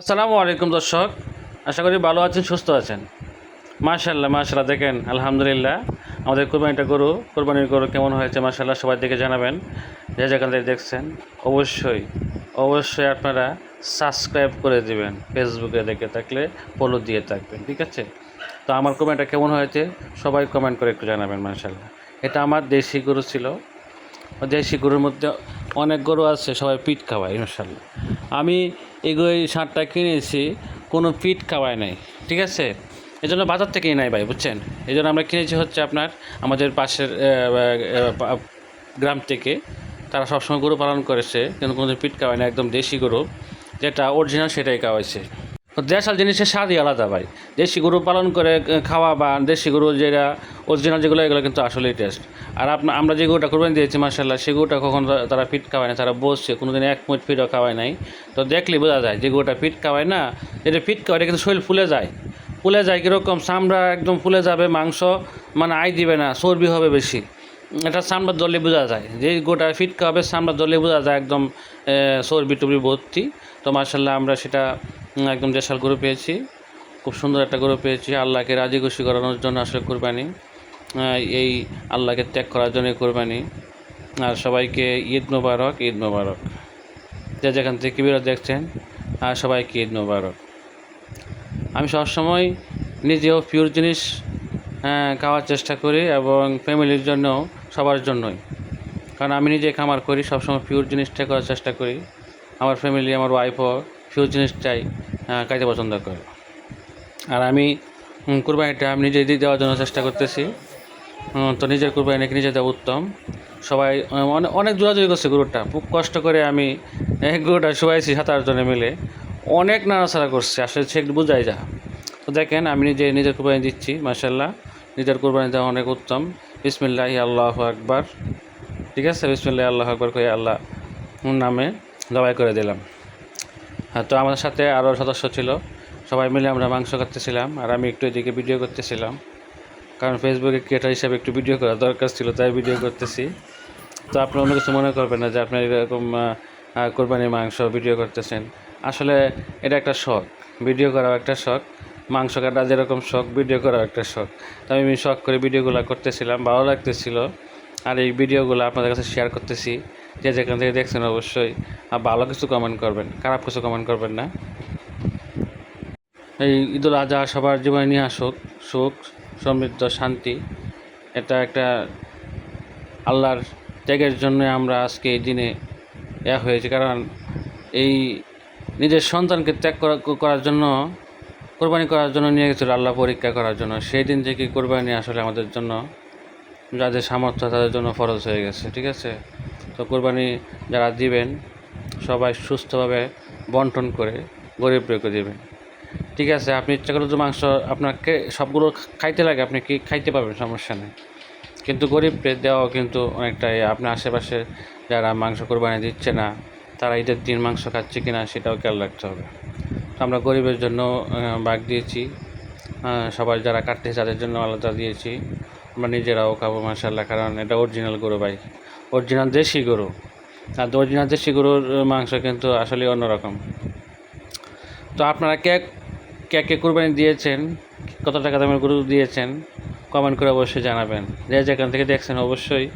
আসসালামু আলাইকুম দর্শক। আশা করি ভালো আছেন, সুস্থ আছেন। মাশাল্লাহ মাশাল্লাহ দেখেন, আলহামদুলিল্লাহ, আমাদের কোরবানিটা গরু, কোরবানির গরু কেমন হয়েছে মাশাল্লাহ সবাই দেখে জানাবেন। যে যেখান থেকে দেখছেন, অবশ্যই অবশ্যই আপনারা সাবস্ক্রাইব করে দিবেন, ফেসবুকে দেখে থাকলে, ফলো দিয়ে থাকবেন, ঠিক আছে? তো আমার কোরবানিটা কেমন হয়েছে, সবাই কমেন্ট করে একটু জানাবেন মাশাল্লাহ এটা আমার দেশি গরু ছিল। দেশি গরুর মধ্যে অনেক গরু আছে, সবাই পিঠ খাওয়ায় ইনশাল্লাহ আমি এগুলো এই সারটা কিনেছি কোনো পিঠ খাওয়ায় নাই, ঠিক আছে? এই জন্য বাজার থেকে নাই ভাই, বুঝছেন? এই জন্য আমরা কিনেছি হচ্ছে আপনার আমাদের পাশের গ্রাম থেকে। তারা সবসময় গরু পালন করেছে, কিন্তু কোনো পিট খাওয়ায় না একদম দেশি গরু। যেটা অরিজিনাল সেটাই খাওয়াইছে। দেশাল জিনিসের স্বাদই আলাদা ভাই। দেশি গরু পালন করে খাওয়া বা দেশি গরু যেটা অরিজিনাল যেগুলো, এগুলো কিন্তু আসলেই টেস্ট আর আপনার আমরা যে গরুটা কোরবানি দিয়েছি মার্শাল্লাহ সে গরুটা কখনো তারা ফিট খাওয়ায় না, তারা বসছে কোনো দিন এক মুঠ ফিটও খাওয়ায় নাই। তো দেখলে বোঝা যায় যে গরুটা ফিট খাওয়ায় না। যেটা ফিট খাওয়ায়, এটা কিন্তু শরীর ফুলে যায়। ফুলে যায় কীরকম? চামড়া একদম ফুলে যাবে, মাংস মানে আয় দিবে না, চর্বি হবে বেশি। এটা চামড়ার দলে বোঝা যায়। যে গোটা ফিট খাওয়াবে চামড়ার দলে বোঝা যায় একদম চর্বি টর্বি ভর্তি। তো মার্শাল্লাহ আমরা সেটা একদম দেশাল গরু পেয়েছি। খুব সুন্দর একটা গরু পেয়েছি। আল্লাহকে রাজি খুশি করানোর জন্য আসলে কোরবানি। এই আল্লাহকে ত্যাগ করার জন্য কোরবানি। আর সবাইকে ঈদ মোবারক ঈদ মোবারক। যে যেখান থেকে বিরোধ দেখছেন, আর সবাইকে ঈদ মোবারক। আমি সবসময় নিজেও পিওর জিনিস খাওয়ার চেষ্টা করি এবং ফ্যামিলির জন্য, সবার জন্যই। কারণ আমি নিজে খামার করি, সবসময় পিওর জিনিসটা করার চেষ্টা করি। আমার ফ্যামিলি আমার ওয়াইফও পিওর জিনিসটাই খাইতে পছন্দ করে। আর আমি কুরবানিটা আমি নিজে দিয়ে দেওয়ার জন্য চেষ্টা করতেছি। তো নিজের কুরবানি নাকি নিজে দেওয়া উত্তম। সবাই অনেক অনেক করছে গরুটা। খুব কষ্ট করে আমি গরুটা শুয়াইছি সাত আটজনে মিলে। অনেক নাড়াচাড়া করছে, আসলে সে বুঝাই যা। তো দেখেন, আমি নিজে নিজের কুরবানি দিচ্ছি মাসাল্লাহ নিজের কুরবানি দেওয়া অনেক উত্তম। বিসমিল্লাহ, আল্লাহ আকবার। ঠিক আছে? বিসমিল্লাহ, আল্লাহ আকবার করে আল্লাহ নামে জবাই করে দিলাম। তো আমাদের সাথে আরও সদস্য ছিল। সবাই মিলে আমরা মাংস কাটতেছিলাম আর আমি একটু এদিকে ভিডিও করতেছিলাম। কারণ ফেসবুকে ক্রিয়েটার হিসাবে একটু ভিডিও করা দরকার ছিল, তাই ভিডিও করতেছি। তো আপনি অন্য কিছু মনে করবেন না যে আপনি এরকম কোরবানির মাংস ভিডিও করতেছেন। আসলে এটা একটা শখ ভিডিও করাও একটা শখ, মাংস কাটা যেরকম শখ ভিডিও করাও একটা শখ। তো আমি শখ করে ভিডিওগুলো করতেছিলাম, ভালো লাগতেছিল। আর এই ভিডিওগুলো আপনাদের কাছে শেয়ার করতেছি। যে যেখান থেকে দেখছেন অবশ্যই, আর ভালো কিছু কমেন্ট করবেন, খারাপ কিছু কমেন্ট করবেন না। এই ঈদুল আজহা সবার জীবনে নিয়ে আসুক, সুখ, সমৃদ্ধ, শান্তি, এটা একটা আল্লাহর ত্যাগের জন্য আমরা আজকে এই দিনে এক হয়েছি। কারণ এই নিজের সন্তানকে ত্যাগ করার জন্য, কোরবানি করার জন্য নিয়ে গেছিল, আল্লাহ পরীক্ষা করার জন্য। সেই দিন থেকে কোরবানি আসলে আমাদের জন্য যাদের সামর্থ্য তাদের জন্য ফরজ হয়ে গেছে, ঠিক আছে? তো কোরবানি যারা দিবেন, সবাই সুস্থভাবে বন্টন করে গরিব রেখে দেবেন। ঠিক আছে, আপনি ইচ্ছা করলে তো মাংস আপনাকে সবগুলো খাইতে লাগে, আপনি কি খাইতে পারবেন, সমস্যা নেই। কিন্তু গরিবকে দেওয়াও কিন্তু অনেকটাই, আপনার আশেপাশে যারা মাংস কোরবানি দিচ্ছে না, তারা ঈদের দিন মাংস খাচ্ছে কি না সেটাও খেয়াল রাখতে হবে। তো আমরা গরিবের জন্য বাঘ দিয়েছি সবাই যারা কাটতেছে তাদের জন্য আলাদা দিয়েছি। আমরা নিজেরাও খাব মাসাল্লাহ কারণ এটা অরিজিনাল গরু ভাই। অরিজিনাল দেশি গরু। আর অরিজিনাল দেশি গরুর মাংস কিন্তু আসলে অন্যরকম। তো আপনারা কে কে কে কোরবানি দিয়েছেন, কত টাকা দামের গরু দিয়েছেন কমেন্ট করে অবশ্যই জানাবেন। যে যেখান থেকে দেখছেন অবশ্যই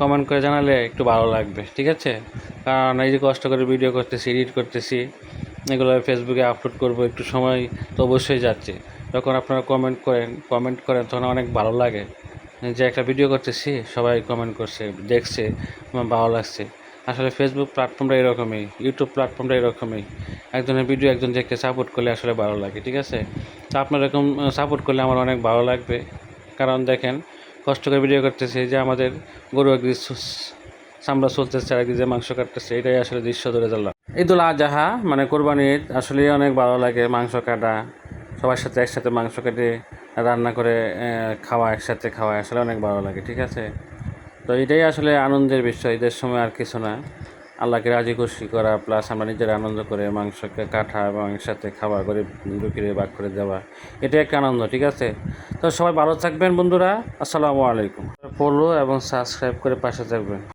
কমেন্ট করে জানালে একটু ভালো লাগবে, ঠিক আছে? কারণ এই যে কষ্ট করে ভিডিও করতেছি এডিট করতেছি, এগুলো ফেসবুকে আপলোড করব, একটু সময় তো অবশ্যই যাচ্ছে। যখন আপনারা কমেন্ট করেন কমেন্ট করেন, তখন অনেক ভালো লাগে। যে একটা ভিডিও করতেছি, সবাই কমেন্ট করছে, দেখছে, আমার ভালো লাগছে। আসলে ফেসবুক প্ল্যাটফর্মটা এরকমই ইউটিউব প্ল্যাটফর্মটা এরকমই। একজনের ভিডিও একজন দেখতে সাপোর্ট করলে আসলে ভালো লাগে, ঠিক আছে? তো আপনার এরকম সাপোর্ট করলে আমার অনেক ভালো লাগবে। কারণ দেখেন, কষ্ট করে ভিডিও করতেছে যে আমাদের গরু একদিন সু- চামড়া চলতেছে, আর যে মাংস কাটতেছে, এটাই আসলে দৃশ্য ধরে ধরলাম ঈদুল আজহা মানে কোরবানির আসলে অনেক ভালো লাগে মাংস কাটা। সবার সাথে একসাথে মাংস কেটে রান্না করে খাওয়া, একসাথে খাওয়া আসলে অনেক ভালো লাগে, ঠিক আছে? তো এটাই আসলে আনন্দের বিষয়, ঈদের সময় আর কিছু না। আল্লাহকে রাজি খুশি করা প্লাস আমরা নিজের আনন্দ করে মাংসকে কাটা এবং একসাথে খাওয়া করে দুঃখীরে ভাগ করে দেওয়া, এটাই একটা আনন্দ, ঠিক আছে? তো সবাই ভালো থাকবেন বন্ধুরা, আসসালামু আলাইকুম। ফলো এবং সাবস্ক্রাইব করে পাশে থাকবেন।